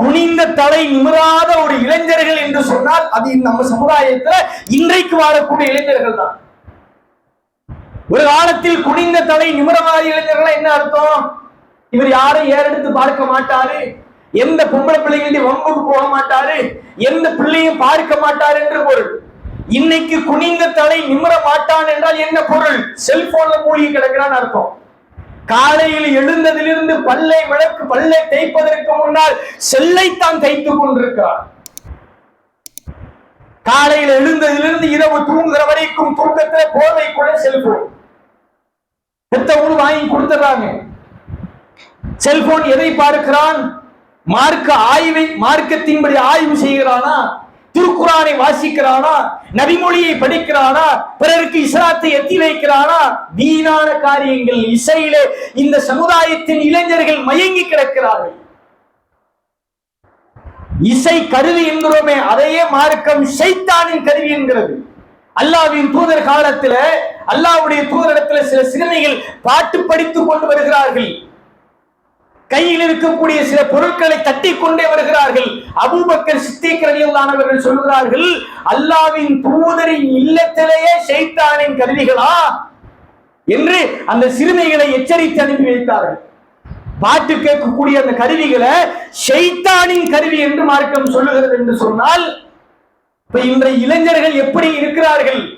குனிந்த தலை நிமிராத ஒரு இளைஞர்கள் என்று சொன்னால் அது நம்ம சமுதாயத்துல இன்றைக்கு வாழக்கூடிய இளைஞர்கள் தான். ஒரு காலத்தில் குனிந்த தலை நிமிரவாத இளைஞர்கள் என்ன அர்த்தம்? இவர் யாரும் ஏறெடுத்து பார்க்க மாட்டாரு. எந்த பொம்பளை பிள்ளைகளுடைய வம்புக்கு போக மாட்டாரு. எந்த பிள்ளையும் பார்க்க மாட்டார் என்று பொருள். இன்னைக்கு குனிந்த தலை நிமிர மாட்டான் என்றால் என்ன பொருள்? செல்போன்ல மூழ்கி கிடக்கிறான்னு அர்த்தம். காலையில் எழுந்ததிலிருந்து பல்லை விளக்கு பல்லை தேய்ப்பதற்கு முன்னால் செல்லைத்தான் தைத்துக் கொண்டிருக்கிறார் காலையில் எழுந்ததிலிருந்து இரவு தூங்குகிற வரைக்கும் தூக்கத்துல கூட செல்போன். பெத்தவங்களும் வாங்கி கொடுத்துறாங்க செல்போன் எதை பார்க்கிறான்? மார்க்க ஆய்வை மார்க்கத்தின்படி ஆய்வு செய்கிறானா? திருக்குறானை வாசிக்கிறானா? நபிமொழியை படிக்கிறானா? பிறருக்கு இஸ்லாத்தை எத்தி வைக்கிறானா? வீணான காரியங்கள் இசையிலே இந்த சமுதாயத்தின் இளைஞர்கள் மயங்கி கிடக்கிறார்கள். இசை கருவி என்கிறோமே அதையே மார்க்கம் சைத்தானின் கருவி என்கிறது. அல்லாவின் தூதர் காலத்துல அல்லாவுடைய தூதரிடத்துல சில சிறுமிகள் பாட்டு படித்துக் கொண்டு வருகிறார்கள். கையில் இருக்கக்கூடிய சில பொருட்களை தட்டி கொண்டே வருகிறார்கள். அபூபக்கர் சித்திக் சொல்கிறார்கள் அல்லாவின் தூதரின் இல்லத்திலேயே ஷைத்தானின் கருவிகளா? என்று அந்த சிறுமிகளை எச்சரித்து அனுப்பி வைத்தார்கள். பாட்டு கேட்கக்கூடிய அந்த கருவிகளை ஷைத்தானின் கருவி என்று மார்க்கம் சொல்லுகிறது என்று சொன்னால் இப்ப இன்றைய இளைஞர்கள் எப்படி இருக்கிறார்கள்?